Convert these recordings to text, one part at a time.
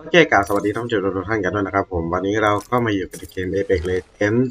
โอเคกราบสวัสดีท่านผู้ชมทุกท่านกันด้วยนะครับผมวันนี้เราก็มาอยู่กับเกม Apex Legends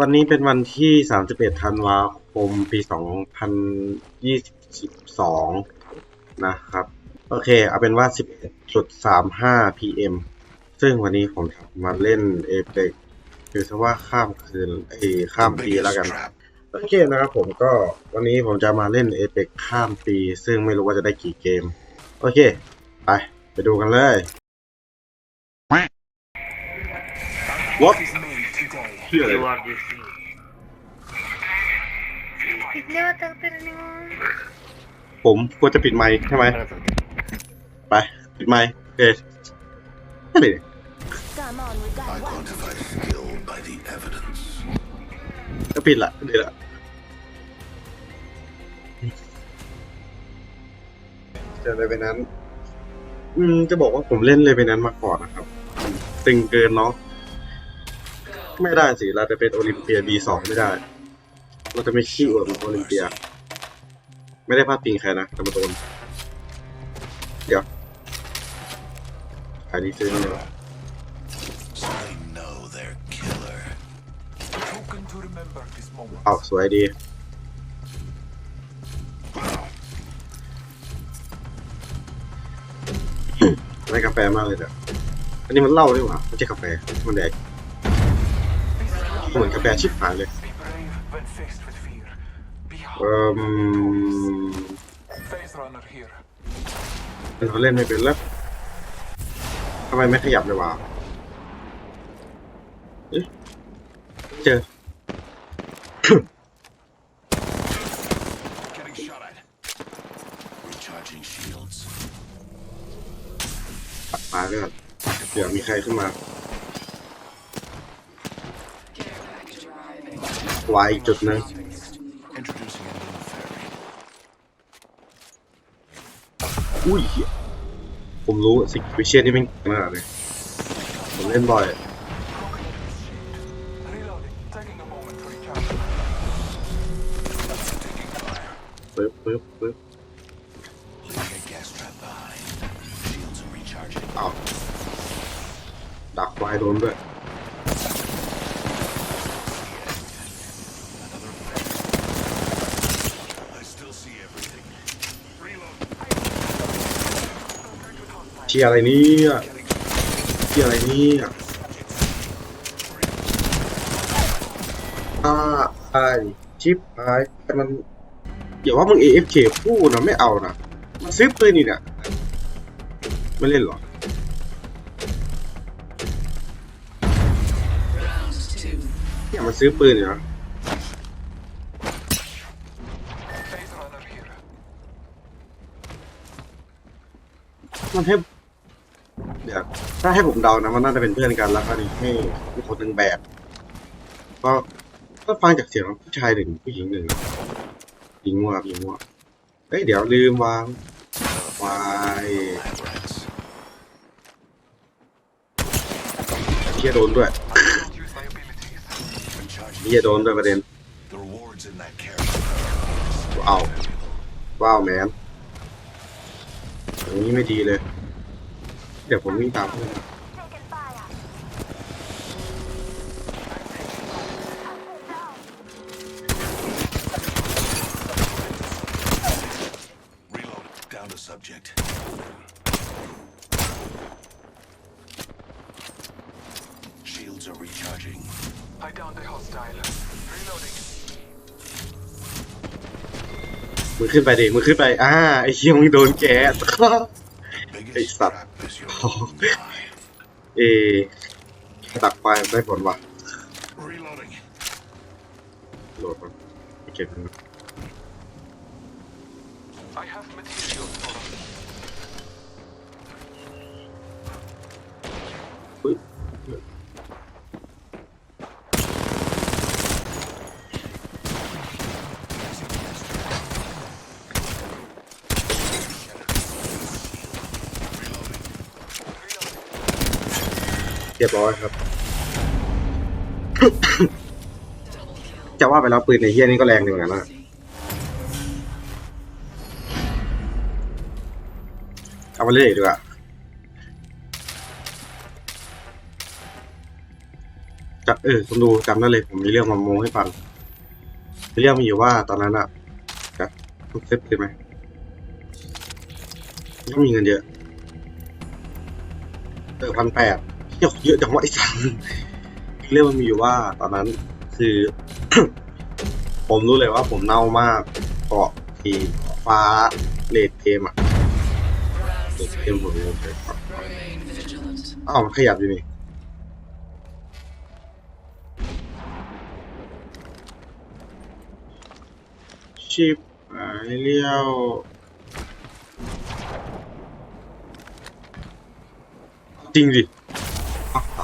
วันนี้เป็นวันที่ 31 ธันวาคม ปี 2022 นะครับ โอเค เอาเป็นว่า 11.35 PM ซึ่งวันนี้ผมจะมาเล่น Apex คือซะว่าข้ามคืนไอ้ยข้ามปีแล้วกันโอเคนะครับผมก็วันนี้ผมจะมาเล่น Apex ข้ามปี ซึ่งไม่รู้ว่าจะได้กี่เกม โอเค ไป ไปดูกันเลยรถเชื่อเลยผมควรจะปิดไมค์ใช่ไหมไป ปิดไมค์เอ๊ะนั่นดิ Come ก็ปิดละดีละเจออะไรไปนั้น อืมจะบอกว่าผมเล่นเลยไปนั้นมาก่อนนะครับ ตึงเกินเนาะไม่ได้สิ เราจะเป็นโอลิมเปีย B2 ไม่ได้ เราจะไม่ขี้อวดเหมือนโอลิมเปีย ไม่ได้พลาดพิงใครนะแต่มาโดนเดี๋ยวขายดีซื้อนี่เลยวะ So they know they're killer. Token to remember this moment. เอาสวยดี ได้กาแฟมากเลยแต่อันนี้มันเหล้าดีกว่าไม่ใช่กาแฟ มันแดกเหมือนกาแฟชิบหายเลย Be brave when faced with fear. Be เอ่ humble. อ Phase runner here. เป็นเขาเล่นไม่เป็นแล้วทำไมไม่ขยับเลยวะเอ๊ะเจอ Getting shot at. Recharging shields. ปัดมากันเดี๋ยวมีใครขึ้นมาวายจุดนึงอุ้ย ผมรู้สิวิเชียนนี่เป็นขนาดเลยผมเล่นบ่อย Reloading. Taking a moment to recharge. Taking fire. ปึ๊บปึ๊บปึ๊บ วายโดนด้วยเชียอะไรนี่เชียอะไรนี่อ่าไอชิปไอแต่มันอย่าว่ามึง AFK พูดนะไม่เอานะมันซื้อปืนนี่เนี่ยไม่เล่นหรอ มันซื้อปืนอยู่นะ Phase runner here. มันให้เดี๋ยวถ้าให้ผมเดานะมันน่าจะเป็นเพื่อนกันแล้วก็นี่ให้คนหนึ่งแบบก็ก็ฟังจากเสียงผู้ชายหนึ่งผู้หญิงหนึ่งหญิงมั่วครับหญิงมั่วเฮ้ยเดี๋ยวลืมวางวายเฮียโดนด้วย Don't use my abilities. Recharging. เฮียโดนด้วยประเด็น The rewards in that carry. ว้าว ว้าวแมนอย่างนี้ไม่ดีเลย เดี๋ยวผมวิ่งตามเพื่อน Taking ขึ้นไปดิมึงขึ้นไปอ่าไอ้เชี่ยมึงโดนแก๊ส Biggest Hey, stop. trap is your Oh. own eye. เอดักไฟได้ผลว่ะ Reloading. โหลดมันไปเก็บมันียบร้อยครับ จะว่าไปแล้วปืนในเฮียนี่ก็แรงดีเหมือนกันนะเอามาเล่นดีกว่าจะเออคุณดูจำได้เลยผมมีเรื่องมาโมให้ฟังเรื่องมีอยู่ว่าตอนนั้นอะจะเซฟคือไหมก็มีเงินเยอะเออพันแปด ยอะเยอะจังวะไอ้สัสเรื่องมันมีอยู่ว่าตอนนั้นคือ ผมรู้เลยว่าผมเน่ามากเกาะทีฟ้าเลดเกมอะเลดเกมผมเลยอ้าวมันขยับอยู่นี่ชิปหายเลี้ยวจริงดิ เอา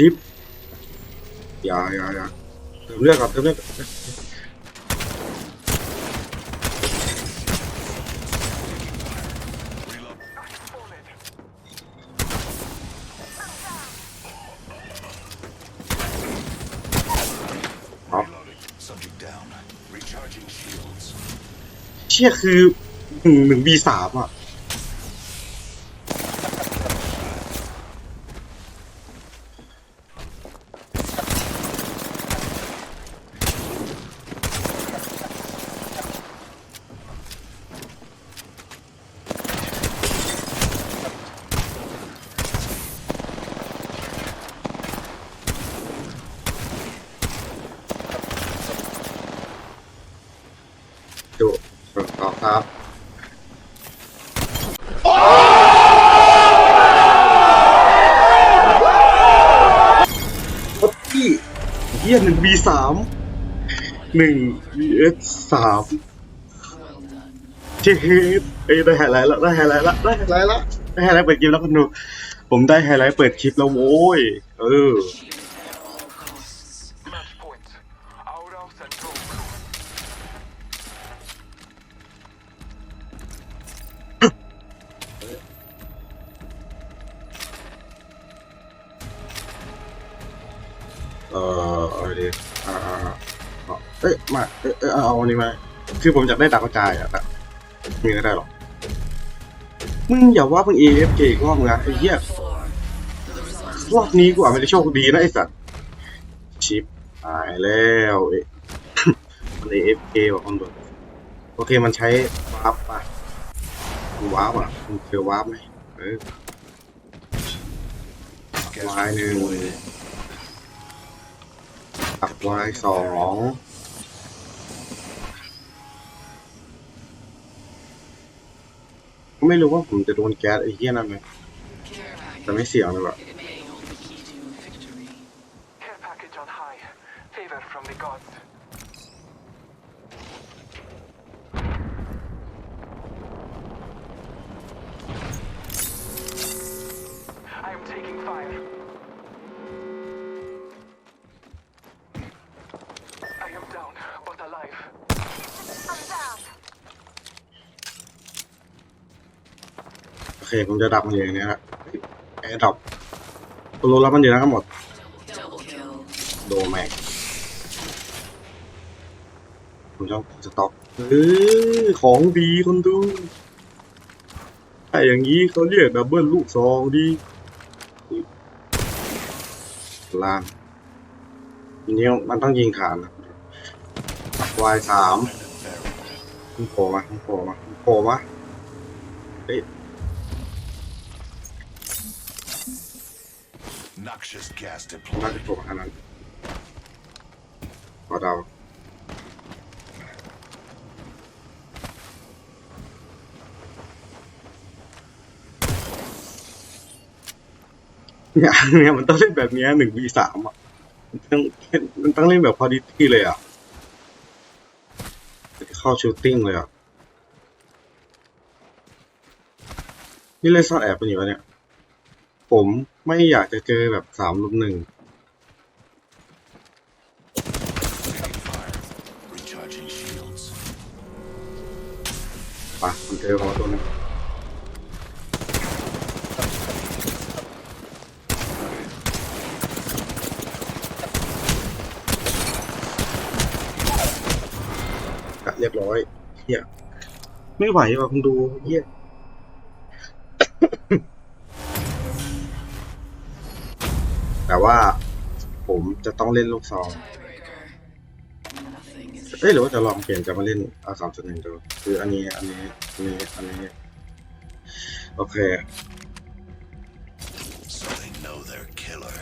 ชิปอย่าอย่าอย่าเติมเลือดก่อนเติมเลือดก่อน Reload. Solid. เอาเชี่ยคือหนึ่งหนึ่งบีสามอะ ดูต่อครับ โอ้พี่ี้ยหนึ่ง V สามหนึ่ง VS สามเจ๊เอ้ยได้ไฮไลท์แล้วได้ไฮไลท์แล้วได้ไฮไลท์แล้วได้ไฮไลท์เปิดคลิปแล้วคุณดูผมได้ไฮไลท์เปิดคลิปแล้วโว้ยเออ เอ้ยมาเอ้ยเอ้ยเอาอันนี้มา คือผมอยากได้ดาวกระจายอะแต่มีก็ได้หรอก มึงอย่าว่ามึง AFK อีกรอบนะไอ้เหี้ยรอบนี้กูอาจไม่ได้โชคดีนะไอ้สัตว์ ชิปตายแล้วเอ๊ะมัน AFK ว่ะคนดูโอเคมันใช้วาร์ปไปมันวาร์ปอะมันเจอวาร์ปไหมเออ Gas Why trap no? deployed. ตักวายสอง ไม่รู้ว่าผมจะโดนแก๊สไอ้เหี้ยนั่นไหมแต่ไม่เสี่ยงเลยแบ เคผมจะดับมันอย่างนี้แหละไอ้ดับกูรู้แล้วมันอยู่นะทั้งหมด โดแม็กผมชอบสต็อกเออของดีคนดูไอ้อย่างนี้เขาเรียกดับเบิลลูกซองดีล่างทีนี้มันต้องยิงฐานนะวายสามมึงโผล่มามึงโผล่มามึงโผล่มาเฮ้ย Noxious gas deployed. จะโผล่มาขนนั้นขอเดา เนี่ยเนี่ยมันต้องเล่นแบบเนี้หนึ่งวีสามอะมันต้องมันต้องเล่นแบบพอดีที่เลยอะ เข้าชูตติ้งเลยอะ นี่เล่นซ่อนแอบเป็นอยู่วะเนี่ย ผมไม่อยากจะเจอแบบสามลุมหนึ่ง Recharging shields. ปะมันเจอขอตัวหนึงเรียบร้อยเฮียไม่ไหวว่ะคุณดูเฮีย แต่ว่าผมจะต้องเล่นลูกซองเอ้ยหรือว่าจะลองเปลี่ยนจะมาเล่นเอาสามจุดหนึ่งดูคืออันนี้อันนี้อันนี้อันนี้โอเค So they know they're killer.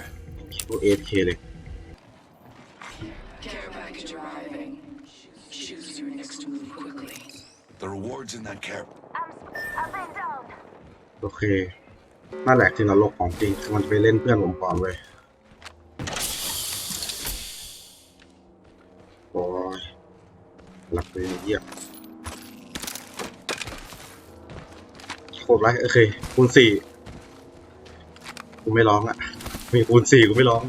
พวกเอฟเคเลย Care package arriving. Choose your next move quickly. The rewards in that care. I'm, I've been down. โอเคนั่นแหละคือนรกของจริงคือมันจะไปเล่นเพื่อนผมก่อนเว้ย หลับเลยเยี่ยมโคตรไรโอเคคูณสี่กูไม่ร้องอะ มีคูณสี่กูไม่ร้อง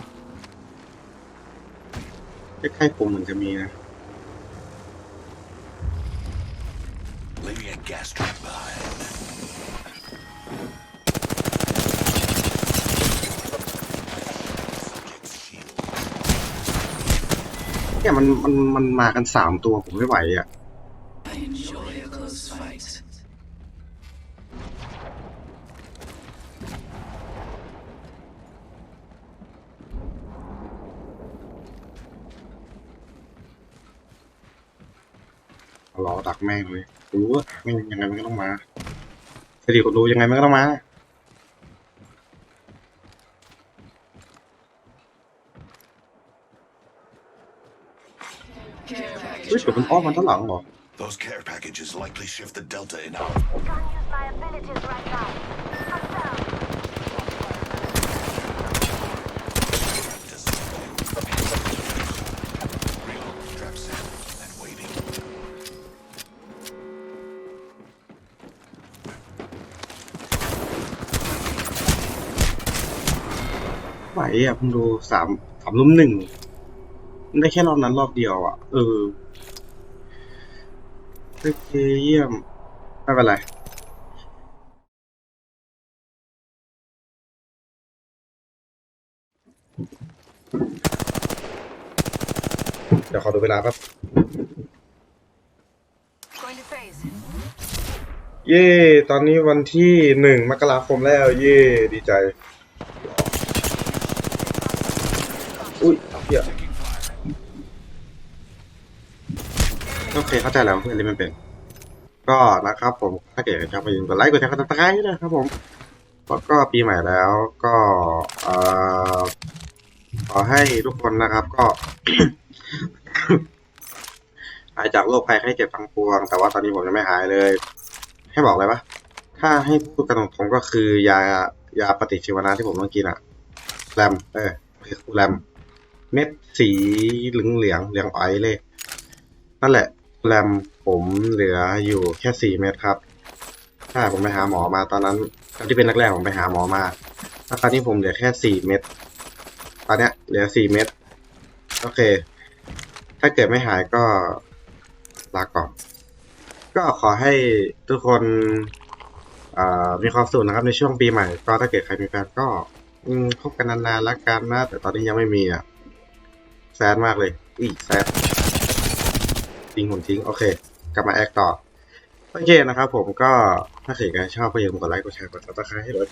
ใกล้ๆผมเหมือนจะมีนะ Leaving a gas trap behind. เนี่ยมันมันมันมากันสามตัวผมไม่ไหวอะรอดักแม่งเลยรู้ว่าแม่งยังไงมันก็ต้องมาสถิติคนดูยังไงมันก็ต้องมา Care เฮ้ย package เดี๋ยวมันอ้อมมันด้านหลังเหรอ Those care packages likely shift the delta in our Can't use my abilities right now. I'm down. Reload, strap set, and waiting. ไหวอะเพิ่งดูสามสามลุ่มหนึ่งมันได้แค่รอบนั้นรอบเดียวอะ เออ โอเคเยี่ยม ไม่เป็นไรเดี๋ยวขอดูเวลาแป๊บเย่ตอนนี้วันที่หนึ่งมกราคมแล้ว เย่ดีใจ อุ้ยเฮีย Taking fire. โอ เคเข้าใจแล้วเพื่อนเล่นไม่เป็น ก็นะครับผมถ้าเกิดชอบไปยิงกดไลค์กดแชร์กดติดตามนะครับผมแล้วก็ปีใหม่แล้วก็เอ่อขอให้ทุกคนนะครับ ก็หายจากโรคภัยไข้เจ็บทั้งปวง แต่ว่าตอนนี้ผมยังไม่หายเลย ให้บอกเลยปะถ้าให้พูดกันตรงๆก็คือยายาปฏิชีวนะที่ผมต้องกินอะแรมเออคือแรมเม็ดสีเหลืองเหลืองเหลืองอ้อยเลย นั่นแหละ แรมผมเหลืออยู่แค่สี่เม็ดครับใช่ผมไปหาหมอมาตอนนั้นตอนที่เป็นแรกๆผมไปหาหมอมาแล้วตอนนี้ผมเหลือแค่สี่เม็ดตอนเนี้ยเหลือสี่เม็ดโอเค ถ้าเกิดไม่หายก็ลาก่อน ก็ขอให้ทุกคนมีความสุขนะครับในช่วงปีใหม่ ก็ถ้าเกิดใครมีแฟนก็อืมคบกันนานๆรักกันนะ แต่ตอนนี้ยังไม่มีอะแซดมากเลย อีแซด ทิ้งหุ่นทิ้ง โอเค กลับมาแอคต่อ โอเคนะครับผมก็ถ้าใครชอบก็อย่าลืมกดไลค์กดแชร์กดซับสไครต์ให้ด้วย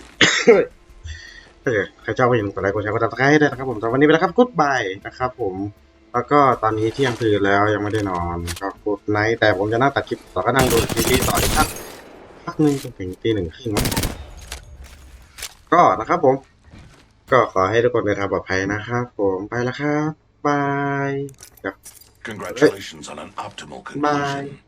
ถ้าเกิดใครชอบก็อย่าลืมกดไลค์กดแชร์กดซับสไครต์ให้ด้วยนะครับผมสำหรับวันนี้ไปแล้วครับกู๊ดบายนะครับผมแล้วก็ตอนนี้เที่ยงคืนแล้วยังไม่ได้นอนก็กู๊ดไนท์แต่ผมจะนั่งตัดคลิปต่อก็นั่งดูทีวีต่ออีกพักพักหนึงจนถึงตีหนึ่งครึ่งมั้งก็นะครับผม ก็ขอให้ทุกคนเดินทางปลอดภัยนะครับผมไปแล้วครับบาย Congratulations on an optimal conclusion.